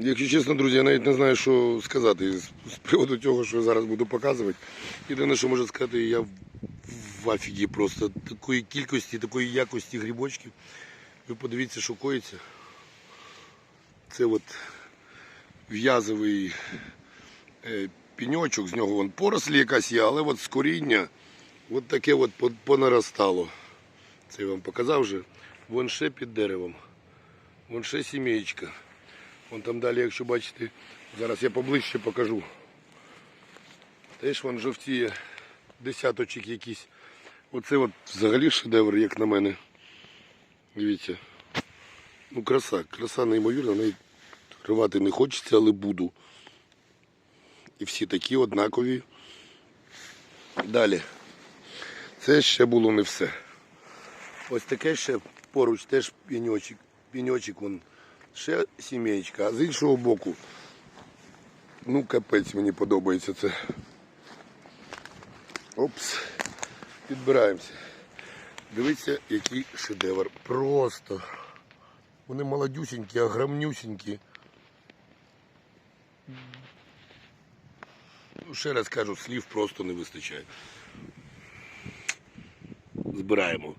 Якщо чесно, друзі, я навіть не знаю, що сказати з, приводу цього, що я зараз буду показувати. Єдине, що можу сказати, я в, афігі просто такої кількості, такої якості грибочків. Ви подивіться, що коїться. Це от в'язовий е, піньочок, з нього вон порослі якась є, але от з коріння от таке от понаростало. Це я вам показав вже. Вон ще під деревом. Вон ще сім'єчка. Вон там далі, якщо бачите, зараз я поближче покажу. Теж вон жовтіє десяточок якийсь. Оце от взагалі шедевр, як на мене. Дивіться. Ну, краса, краса неймовірна, навіть рвати не хочеться, але буду. І всі такі однакові. Далі. Це ще було не все. Ось таке ще поруч теж піньочок. Піньочок вон ще сім'єчка, а з іншого боку. Ну, капець мені подобається це. Опс. Підбираємося. Дивіться, який шедевр. Просто. Вони молодюсінькі, огромнюсінькі. Ну, ще раз кажу, слів просто не вистачає. Збираємо.